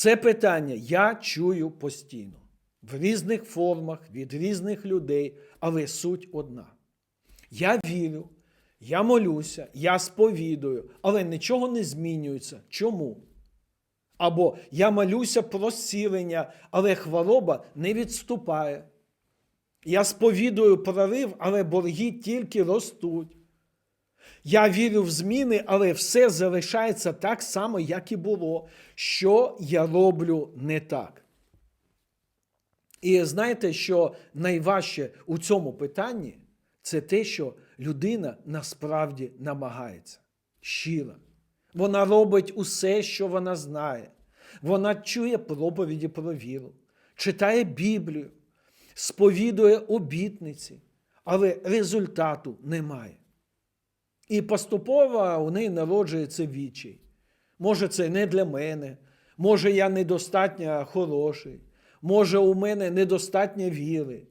Це питання я чую постійно в різних формах, від різних людей, але суть одна. Я вірю, я молюся, я сповідую, але нічого не змінюється. Чому? Або я молюся про зцілення, але хвороба не відступає. Я сповідую прорив, але борги тільки ростуть. Я вірю в зміни, але все залишається так само, як і було. Що я роблю не так? І знаєте, що найважче у цьому питанні це те, що людина насправді намагається щира. Вона робить усе, що вона знає. Вона чує проповіді про віру, читає Біблію, сповідує обітниці, але результату немає. І поступово у неї народжується відчай. Може, це не для мене, може, я недостатньо хороший, може, у мене недостатньо віри.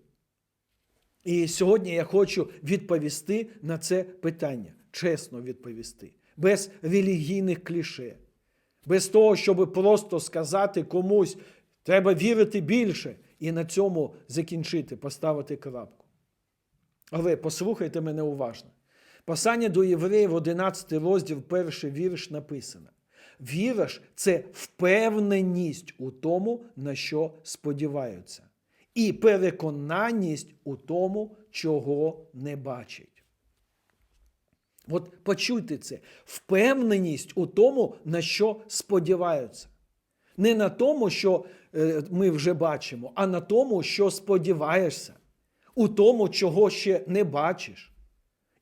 І сьогодні я хочу відповісти на це питання, чесно відповісти, без релігійних кліше, без того, щоб просто сказати комусь, треба вірити більше, і на цьому закінчити, поставити крапку. Але послухайте мене уважно. Послання до євреїв, 11 розділ, перший вірш написано. Віра ж це впевненість у тому, на що сподіваються, і переконаність у тому, чого не бачать. От почуйте це. Впевненість у тому, на що сподіваються. Не на тому, що е, ми вже бачимо, а на тому, що сподіваєшся, у тому, чого ще не бачиш.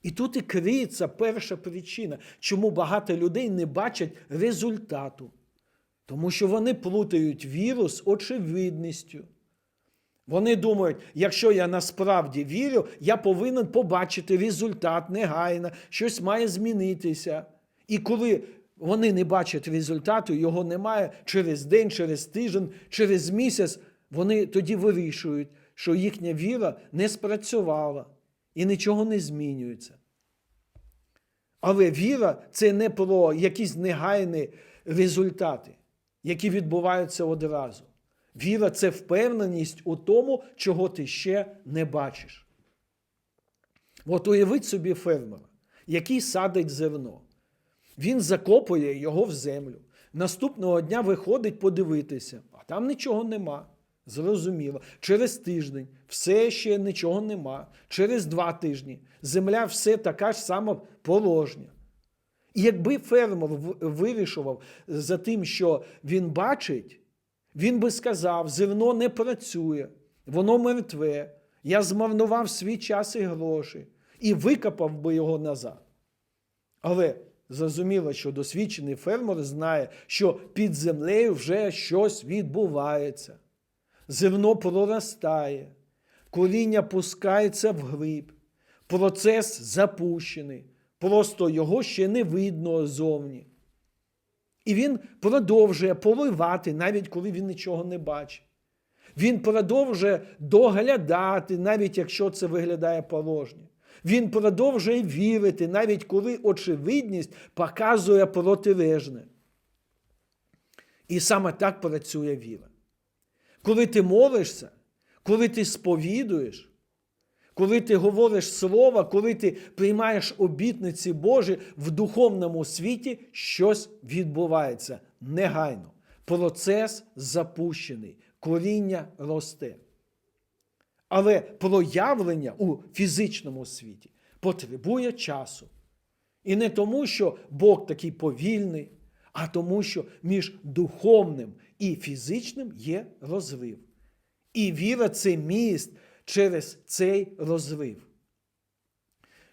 І тут і криється перша причина, чому багато людей не бачать результату. Тому що вони плутають віру з очевидністю. Вони думають, якщо я насправді вірю, я повинен побачити результат негайно, щось має змінитися. І коли вони не бачать результату, його немає через день, через тиждень, через місяць, вони тоді вирішують, що їхня віра не спрацювала і нічого не змінюється. Але віра це не про якісь негайні результати, які відбуваються одразу. Віра це впевненість у тому, чого ти ще не бачиш. От уявіть собі фермера, який садить зерно. Він закопує його в землю. Наступного дня виходить подивитися, а там нічого нема. Зрозуміло. Через тиждень все ще нічого нема. Через два тижні земля все така ж сама порожня. І якби фермер вирішував за тим, що він бачить, він би сказав: зерно не працює, воно мертве, я змарнував свій час і гроші, і викопав би його назад. Але зрозуміло, що досвідчений фермер знає, що під землею вже щось відбувається. Зерно проростає, коріння пускається в глиб, процес запущений, просто його ще не видно зовні. І він продовжує поливати, навіть коли він нічого не бачить. Він продовжує доглядати, навіть якщо це виглядає порожньо. Він продовжує вірити, навіть коли очевидність показує протилежне. І саме так працює віра. Коли ти молишся, коли ти сповідуєш, коли ти говориш слово, коли ти приймаєш обітниці Божі в духовному світі, щось відбувається негайно. Процес запущений, коріння росте. Але проявлення у фізичному світі потребує часу. І не тому, що Бог такий повільний, а тому, що між духовним і фізичним є розрив. І віра це міст через цей розрив.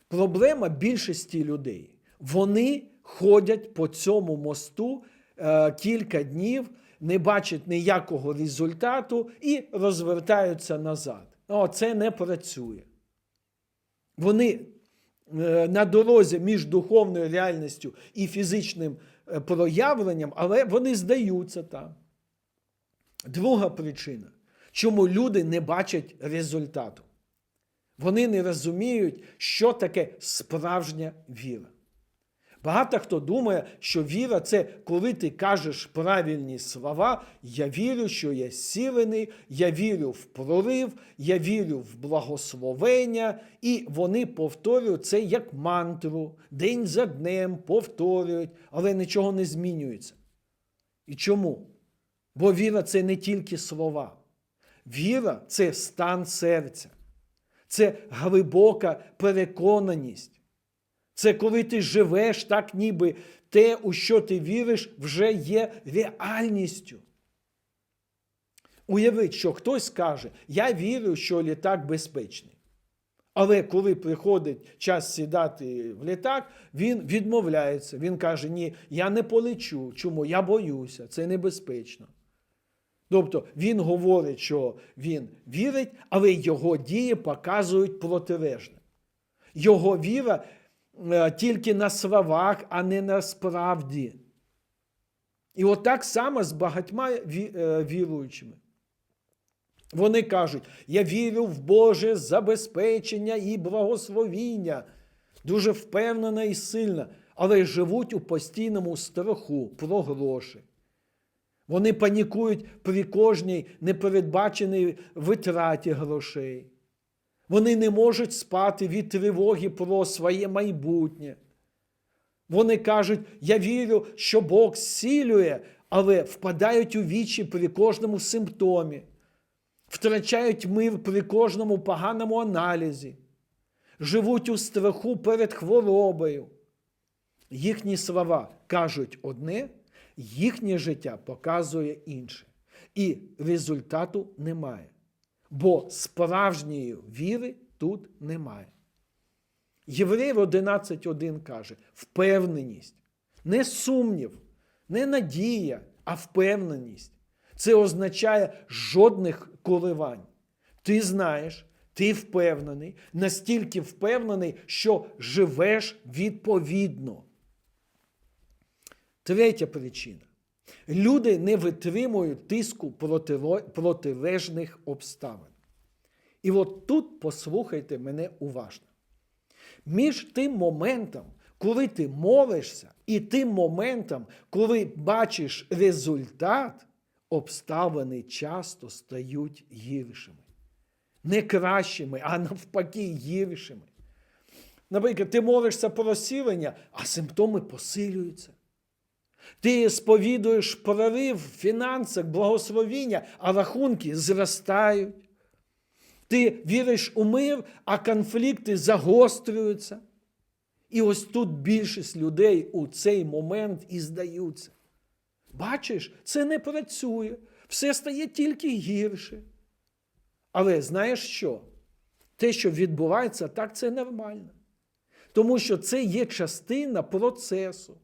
Проблема більшості людей. Вони ходять по цьому мосту е, кілька днів, не бачать ніякого результату і розвертаються назад. О, це не працює. Вони е, на дорозі між духовною реальністю і фізичним е, проявленням, але вони здаються там. Друга причина, чому люди не бачать результату. Вони не розуміють, що таке справжня віра. Багато хто думає, що віра це коли ти кажеш правильні слова. Я вірю, що я сілений, я вірю в прорив, я вірю в благословення, і вони повторюють це як мантру, день за днем повторюють, але нічого не змінюється. І чому? Бо віра це не тільки слова. Віра це стан серця, це глибока переконаність. Це коли ти живеш так, ніби те, у що ти віриш, вже є реальністю. Уявіть, що хтось каже, я вірю, що літак безпечний. Але коли приходить час сідати в літак, він відмовляється. Він каже: Ні, я не полечу. Чому? Я боюся, це небезпечно. Тобто він говорить, що він вірить, але його дії показують протилежне. Його віра е, тільки на словах, а не на справді. І от так само з багатьма е, віруючими. Вони кажуть, я вірю в Боже забезпечення і благословіння, дуже впевнена і сильна, але живуть у постійному страху про гроші. Вони панікують при кожній непередбаченій витраті грошей. Вони не можуть спати від тривоги про своє майбутнє. Вони кажуть, я вірю, що Бог зцілює, але впадають у вічі при кожному симптомі, втрачають мир при кожному поганому аналізі, живуть у страху перед хворобою. Їхні слова кажуть одне, їхнє життя показує інше. І результату немає. Бо справжньої віри тут немає. Євреїв 11.1 каже: впевненість, не сумнів, не надія, а впевненість. Це означає жодних коливань. Ти знаєш, ти впевнений, настільки впевнений, що живеш відповідно. Третя причина. Люди не витримують тиску протилежних обставин. І от тут послухайте мене уважно. Між тим моментом, коли ти молишся, і тим моментом, коли бачиш результат, обставини часто стають гіршими. Не кращими, а навпаки, гіршими. Наприклад, ти молишся про розсілення, а симптоми посилюються. Ти сповідуєш прорив в фінансах, благословіння, а рахунки зростають. Ти віриш у мир, а конфлікти загострюються. І ось тут більшість людей у цей момент і здаються. Бачиш, це не працює, все стає тільки гірше. Але знаєш що? Те, що відбувається, так це нормально. Тому що це є частина процесу.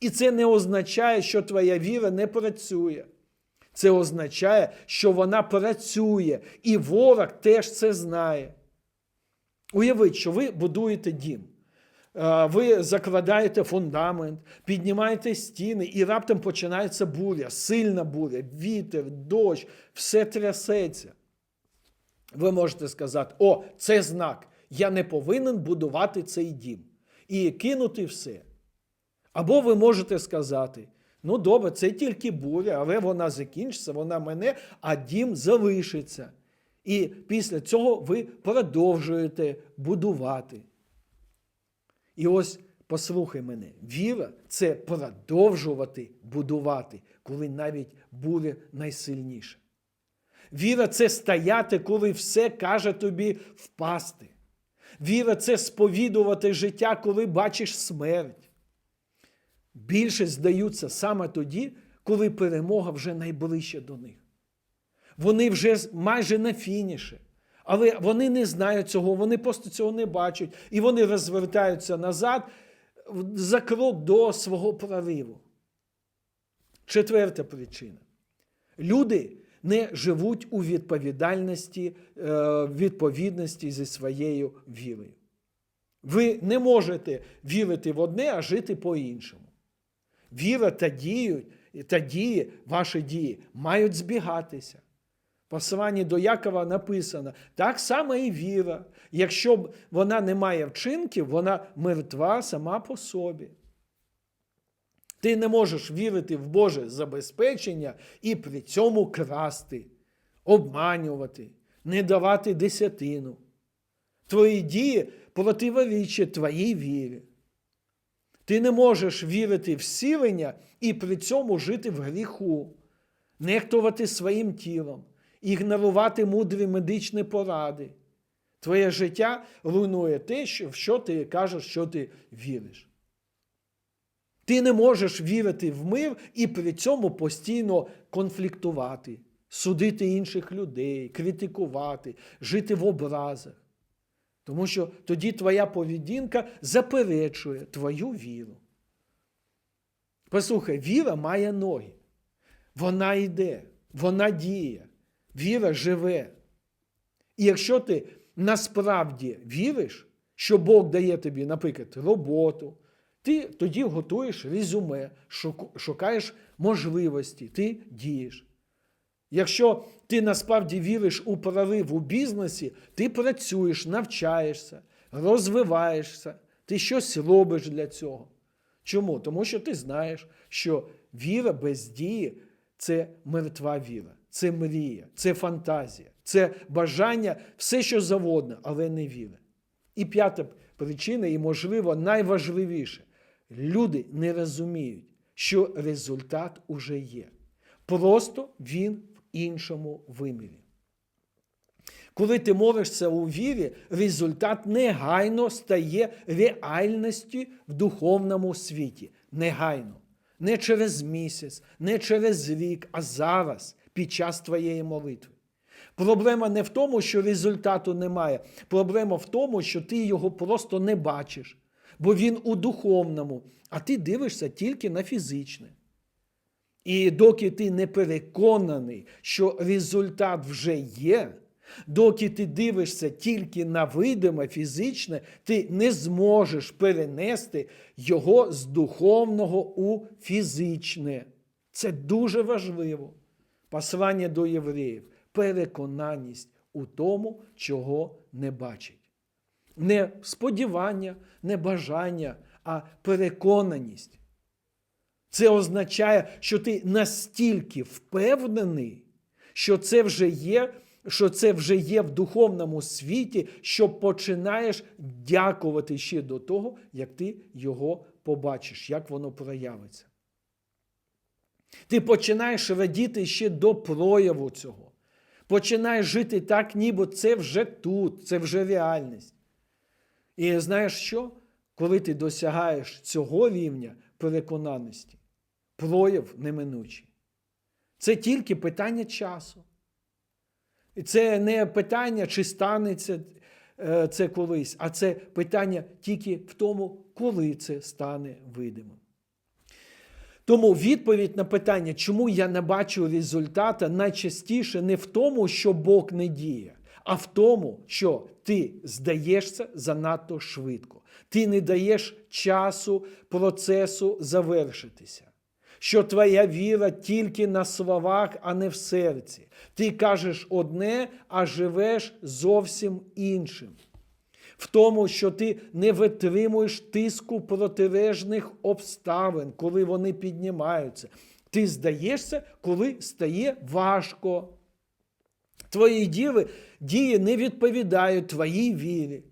І це не означає, що твоя віра не працює. Це означає, що вона працює, і ворог теж це знає. Уявіть, що ви будуєте дім, Е, ви закладаєте фундамент, піднімаєте стіни, і раптом починається буря, сильна буря, вітер, дощ, все трясеться. Ви можете сказати: о, це знак, я не повинен будувати цей дім. І кинути все. Або ви можете сказати: ну добре, це тільки буря, але вона закінчиться, вона мене, а дім залишиться. І після цього ви продовжуєте будувати. І ось послухай мене, віра це продовжувати будувати, коли навіть буря найсильніша. Віра це стояти, коли все каже тобі впасти. Віра це сповідувати життя, коли бачиш смерть. Більше здаються саме тоді, коли перемога вже найближче до них. Вони вже майже на фініші. Але вони не знають цього, вони просто цього не бачать. І вони розвертаються назад за крок до свого прориву. Четверта причина. Люди не живуть у відповідальності, е, відповідності зі своєю вірою. Ви не можете вірити в одне, а жити по-іншому. Віра та дії, та дії, ваші дії мають збігатися. В посланні до Якова написано, так само і віра. Якщо вона не має вчинків, вона мертва сама по собі. Ти не можеш вірити в Боже забезпечення і при цьому красти, обманювати, не давати десятину. Твої дії противорічать твоїй вірі. Ти не можеш вірити в сілення і при цьому жити в гріху, нехтувати своїм тілом, ігнорувати мудрі медичні поради. Твоє життя руйнує те, в що ти кажеш, що ти віриш. Ти не можеш вірити в мир і при цьому постійно конфліктувати, судити інших людей, критикувати, жити в образах. Тому що тоді твоя поведінка заперечує твою віру. Послухай, віра має ноги. Вона йде, вона діє, віра живе. І якщо ти насправді віриш, що Бог дає тобі, наприклад, роботу, ти тоді готуєш резюме, шукаєш можливості, ти дієш. Якщо ти насправді віриш у прорив у бізнесі, ти працюєш, навчаєшся, розвиваєшся, ти щось робиш для цього. Чому? Тому що ти знаєш, що віра без дії це мертва віра, це мрія, це фантазія, це бажання, все, що завгодно, але не віра. І п'ята причина, і, можливо, найважливіше, люди не розуміють, що результат уже є. Просто він іншому вимірі. Коли ти молишся у вірі, результат негайно стає реальністю в духовному світі. Негайно. Не через місяць, не через рік, а зараз, під час твоєї молитви. Проблема не в тому, що результату немає. Проблема в тому, що ти його просто не бачиш, бо він у духовному, а ти дивишся тільки на фізичне. І доки ти не переконаний, що результат вже є, доки ти дивишся тільки на видиме фізичне, ти не зможеш перенести його з духовного у фізичне. Це дуже важливо. Послання до євреїв переконаність у тому, чого не бачить. Не сподівання, не бажання, а переконаність. Це означає, що ти настільки впевнений, що це вже є, що це вже є в духовному світі, що починаєш дякувати ще до того, як ти його побачиш, як воно проявиться. Ти починаєш радіти ще до прояву цього. Починаєш жити так, ніби це вже тут, це вже реальність. І знаєш що? Коли ти досягаєш цього рівня переконаності, прояв неминучий. Це тільки питання часу. І це не питання, чи станеться е, це колись, а це питання тільки в тому, коли це стане видимим. Тому відповідь на питання, чому я не бачу результата, найчастіше не в тому, що Бог не діє, а в тому, що ти здаєшся занадто швидко. Ти не даєш часу процесу завершитися. Що твоя віра тільки на словах, а не в серці. Ти кажеш одне, а живеш зовсім іншим в тому, що ти не витримуєш тиску протилежних обставин, коли вони піднімаються. Ти здаєшся, коли стає важко. Твої діли, дії не відповідають твоїй вірі,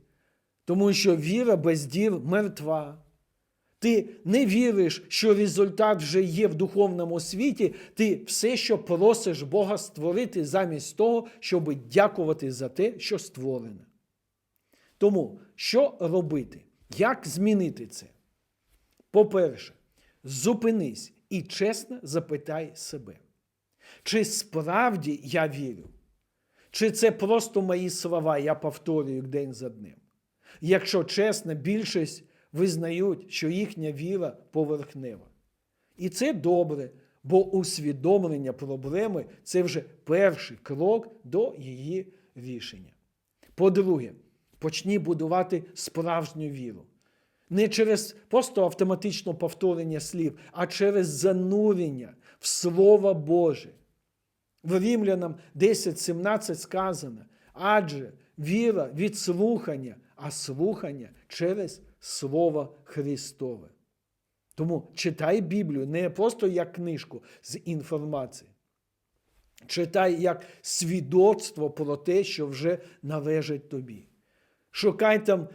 тому що віра без діл мертва. Ти не віриш, що результат вже є в духовному світі, ти все, що просиш Бога створити замість того, щоб дякувати за те, що створене. Тому, що робити? Як змінити це? По-перше, зупинись і чесно запитай себе, чи справді я вірю? Чи це просто мої слова, я повторюю день за днем? Якщо чесно, більшість визнають, що їхня віра поверхнева. І це добре, бо усвідомлення проблеми це вже перший крок до її рішення. По-друге, почні будувати справжню віру. Не через просто автоматичне повторення слів, а через занурення в Слово Боже. В Римлянам 10.17 сказано, адже віра від слухання, а слухання через Слово Христове. Тому читай Біблію не просто як книжку з інформації. Читай як свідоцтво про те, що вже належить тобі. Шукай там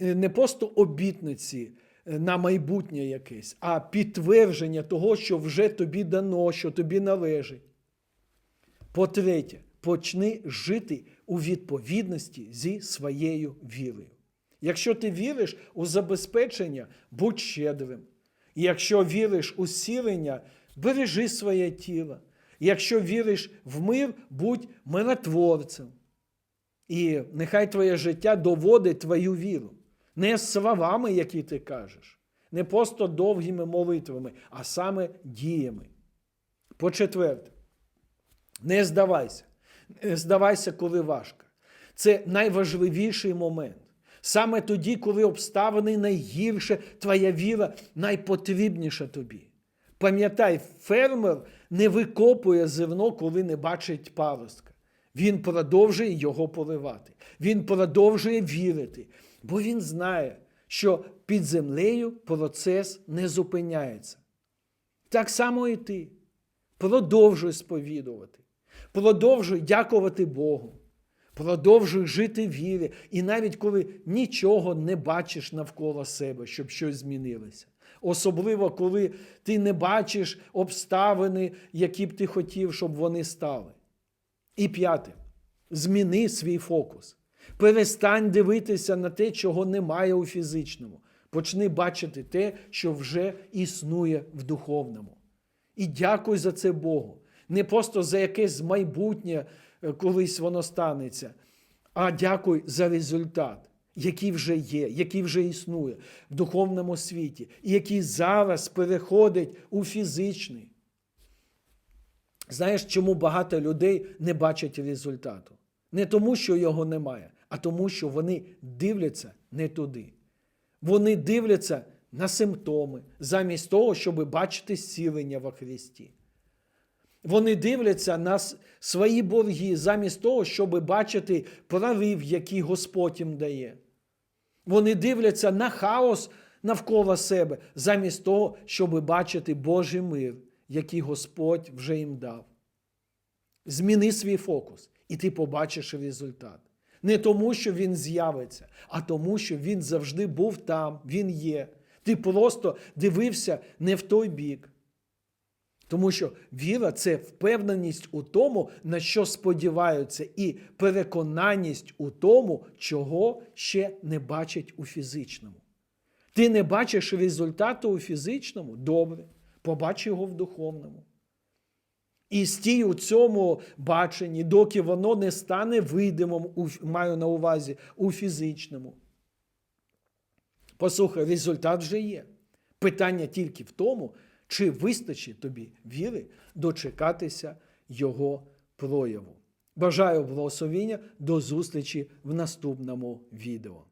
не просто обітниці на майбутнє якесь, а підтвердження того, що вже тобі дано, що тобі належить. По-третє, почни жити у відповідності зі своєю вірою. Якщо ти віриш у забезпечення, будь щедрим. Якщо віриш у сілення, бережи своє тіло. Якщо віриш в мир, будь миротворцем. І нехай твоє життя доводить твою віру. Не словами, які ти кажеш, не просто довгими молитвами, а саме діями. По-четверте, не здавайся. Не здавайся, коли важко. Це найважливіший момент. Саме тоді, коли обставини найгірше, твоя віра найпотрібніша тобі. Пам'ятай, фермер не викопує зерно, коли не бачить паростка. Він продовжує його поливати. Він продовжує вірити, бо він знає, що під землею процес не зупиняється. Так само і ти. Продовжуй сповідувати. Продовжуй дякувати Богу. Продовжуй жити в вірі. І навіть коли нічого не бачиш навколо себе, щоб щось змінилося. Особливо, коли ти не бачиш обставини, які б ти хотів, щоб вони стали. І п'яте, зміни свій фокус. Перестань дивитися на те, чого немає у фізичному. Почни бачити те, що вже існує в духовному. І дякуй за це Богу. Не просто за якесь майбутнє, е, колись воно станеться, а дякуй за результат, який вже є, який вже існує в духовному світі, і який зараз переходить у фізичний. Знаєш, чому багато людей не бачать результату? Не тому, що його немає, а тому, що вони дивляться не туди. Вони дивляться на симптоми, замість того, щоб бачити зцілення во Христі. Вони дивляться на свої борги, замість того, щоб бачити прорив, який Господь їм дає. Вони дивляться на хаос навколо себе, замість того, щоб бачити Божий мир, який Господь вже їм дав. Зміни свій фокус, і ти побачиш результат. Не тому, що він з'явиться, а тому, що він завжди був там, він є. Ти просто дивився не в той бік. Тому що віра це впевненість у тому, на що сподіваються, і переконаність у тому, чого ще не бачать у фізичному. Ти не бачиш результату у фізичному? Добре, побач його в духовному. І стій у цьому баченні, доки воно не стане видимим, маю на увазі, у фізичному. Послухай, результат вже є. Питання тільки в тому, чи вистачить тобі віри дочекатися його прояву. Бажаю благословіння до зустрічі в наступному відео.